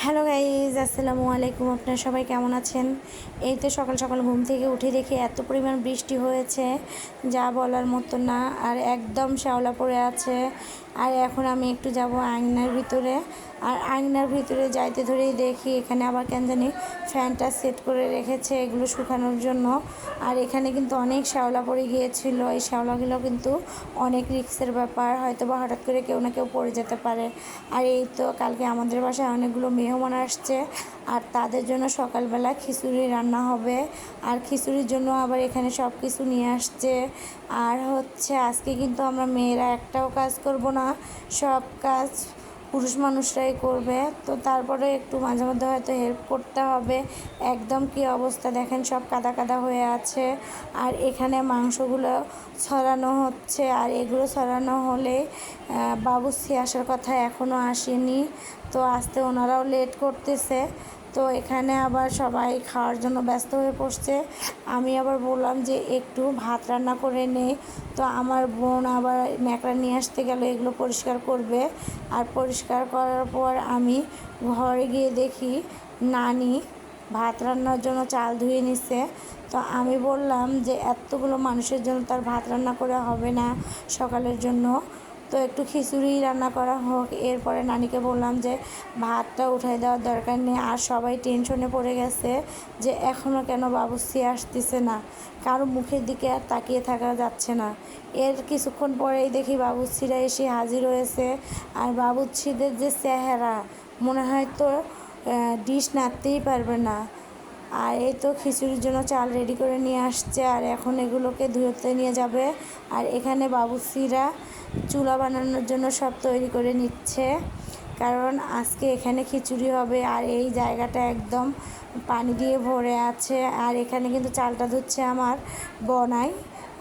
Hello guys, আসসালামু আলাইকুম। আপনারা সবাই কেমন আছেন? এই তো সকাল সকাল ঘুম থেকে উঠে দেখি এত পরিমাণ বৃষ্টি হয়েছে, যা বলার মতো না। আর একদম শ্যাওলা পড়ে আছে। আর এখন আমি একটু যাব আয়নার ভিতরে। আর আয়নার ভিতরে যাইতে ধরেই দেখি এখানে আবার কেন জানি ফ্যানটা সেট করে রেখেছে এগুলো শুকানোর জন্য। আর এখানে কিন্তু অনেক শ্যাওলা পড়ে গিয়েছিল। এই শ্যাওলাগুলো কিন্তু অনেক রিক্সের ব্যাপার হয়তো বা হঠাৎ করে কেউ না কেউ পড়ে যেতে পারে। আর এই তো কালকে আমাদের বাসায় অনেকগুলো মেহমান আসছে আর তাদের জন্য সকালবেলা খিচুড়ি রান্না হবে। আর খিচুড়ির জন্য আবার এখানে সব কিছু নিয়ে আসছে। আর হচ্ছে আজকে কিন্তু আমরা মেয়েরা একটাও কাজ করব না। সব কাজ পুরুষ মানুষরাই করবে। তো তারপরে একটু মাঝে মধ্যে হয়তো হেল্প করতে হবে। একদম কি অবস্থা? দেখেন সব কাদা কাদা হয়ে আছে। আর এখানে মাংসগুলো ছড়ানো হচ্ছে। আর এগুলো ছড়ানো হলে বাবুসি আসার কথা এখনও আসেনি। তো আসতে ওনারাও লেট করতেছে। তো এখানে আবার সবাই খাওয়ার জন্য ব্যস্ত হয়ে পড়ছে। আমি আবার বললাম যে একটু ভাত রান্না করে নেই। তো আমার বোন আবার ন্যাকড়া নিয়ে আসতে গেল, এগুলো পরিষ্কার করবে। আর পরিষ্কার করার পর আমি ঘরে গিয়ে দেখি নানি ভাত রান্নার জন্য চাল ধুয়ে নিছে। তো আমি বললাম যে এতগুলো মানুষের জন্য তার ভাত রান্না করে হবে না সকালের জন্য। তো একটু খিচুড়ি রান্না করা হোক। এরপরে নানিকে বললাম যে, ভাতটা উঠাই দেওয়ার দরকার নেই। আর সবাই টেনশনে পড়ে গেছে যে এখনও কেন বাবুসি আসতেছে না? কারও মুখের দিকে আর তাকিয়ে থাকা যাচ্ছে না। এর কিছুক্ষণ পরেই দেখি বাবুচ্ছিরা এসে হাজির হয়েছে। আর বাবুচ্ছিদের যে চেহারা, মনে হয় তো ডিশ নাড়তেই পারবে না। আর এই তো খিচুড়ির জন্য চাল রেডি করে নিয়ে আসছে, আর এখন এগুলোকে ধুতে নিয়ে যাবে। আর এখানে বাবুসিরা চুলা বানানোর জন্য সব তৈরি করে নিচ্ছে, কারণ আজকে এখানে খিচুড়ি হবে। আর এই জায়গাটা একদম পানি দিয়ে ভরে আছে। আর এখানে কিন্তু চালটা ধুচ্ছে আমার বনাই।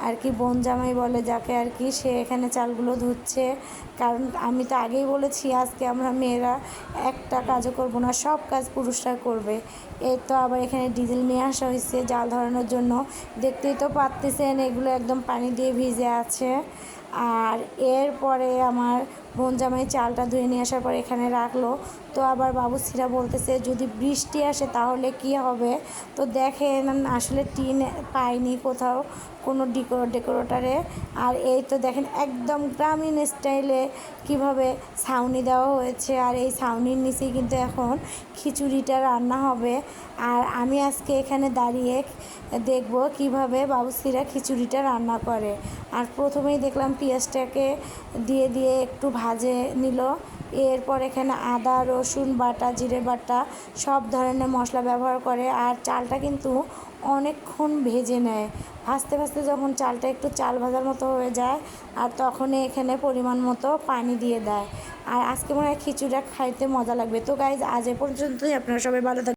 আর কি বোন জামাই বলে যাকে আর কি, সে এখানে চালগুলো ধুচ্ছে। কারণ আমি তো আগেই বলেছি, আজকে আমরা মেয়েরা একটা কাজও করব না, সব কাজ পুরুষরা করবে। এই তো আবার এখানে ডিজেল নিয়ে আসা হয়েছে জাল ধরানোর জন্য। দেখতেই তো পারতেছেন, এগুলো একদম পানি দিয়ে ভিজে আছে। আর এরপরে আমার বোন জামাই চালটা ধুয়ে নিয়ে আসার পর এখানে রাখল। তো আবার বাবুসিরা বলতেছে, যদি বৃষ্টি আসে তাহলে কি হবে? তো দেখেন আসলে টিন পাইনি কোথাও কোনো ডিকো ডেকোরেটারে আর এই তো দেখেন একদম গ্রামীণ স্টাইলে কীভাবে ছাউনি দেওয়া হয়েছে। আর এই ছাউনির নিচেই কিন্তু এখন খিচুড়িটা রান্না হবে। আর আমি আজকে এখানে দাঁড়িয়ে দেখব কীভাবে বাবুসিরা খিচুড়িটা রান্না করে। আর প্রথমেই দেখলাম পেঁয়াজটাকে দিয়ে দিয়ে একটু ভাজে নিল। এরপর এখানে আদা, রসুন বাটা, জিরে বাটা সব ধরনের মশলা ব্যবহার করে। আর চালটা কিন্তু অনেকক্ষণ ভেজে নেয়। ভাজতে ভাজতে যখন চালটা একটু চাল ভাজার মতো হয়ে যায়, আর তখনই এখানে পরিমাণ মতো পানি দিয়ে দেয়। আর আজকে মনে হয় খিচুড়িটা খাইতে মজা লাগবে। তো গাইজ আজ এ পর্যন্তই। আপনারা সবাই ভালো থাকবেন